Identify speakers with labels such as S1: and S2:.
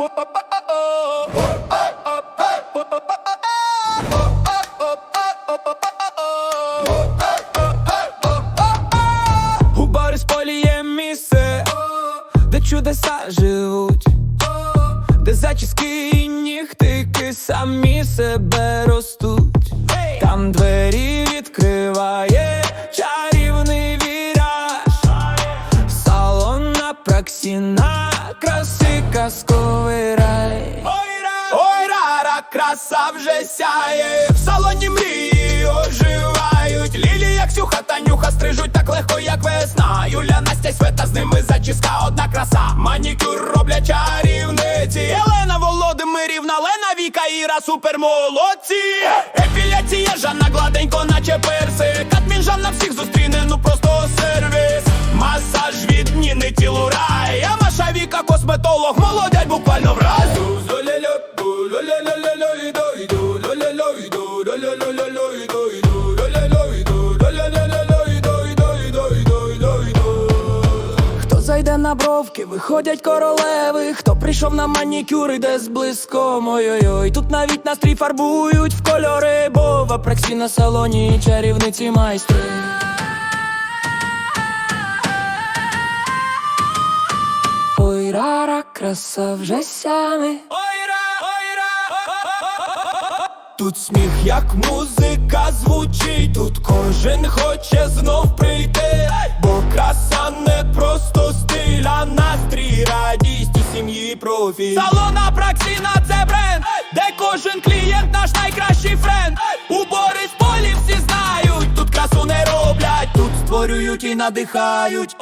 S1: У Борисполі є місце, де чудеса живуть, де зачіски і нігтики самі себе ростуть. Там двері відкриває чарівний віраж, салон на праксіна, казковий рай. Ой, рара, краса вже сяє, в салоні мрії оживають. Лілі, як сюха та нюха стрижуть так легко, як весна. Юля, Настя, Света з ними зачіска, одна краса. Манікюр роблять чарівниці. Елена Володимирівна, Лена Віка, Іра, супермолодці. Епіляція Жанна гладенько, наче перси. Катмін Жанна всіх зустріне, ну просто сервіс. Косметолог, молодять буквально враз. Хто зайде на бровки, виходять королеви. Хто прийшов на манікюр, іде з блиском. Ой-ой-ой, тут навіть настрій фарбують в кольори, бо в апрексі на салоні чарівниці майстри. Краса вже сяне. Тут сміх, як музика звучить, тут кожен хоче знов прийти, бо краса не просто стиль, а настрій, радість у сім'ї профіль. Салона Праксіна це бренд, де кожен клієнт наш найкращий френд. У Борисполі всі знають, тут красу не роблять, тут створюють і надихають.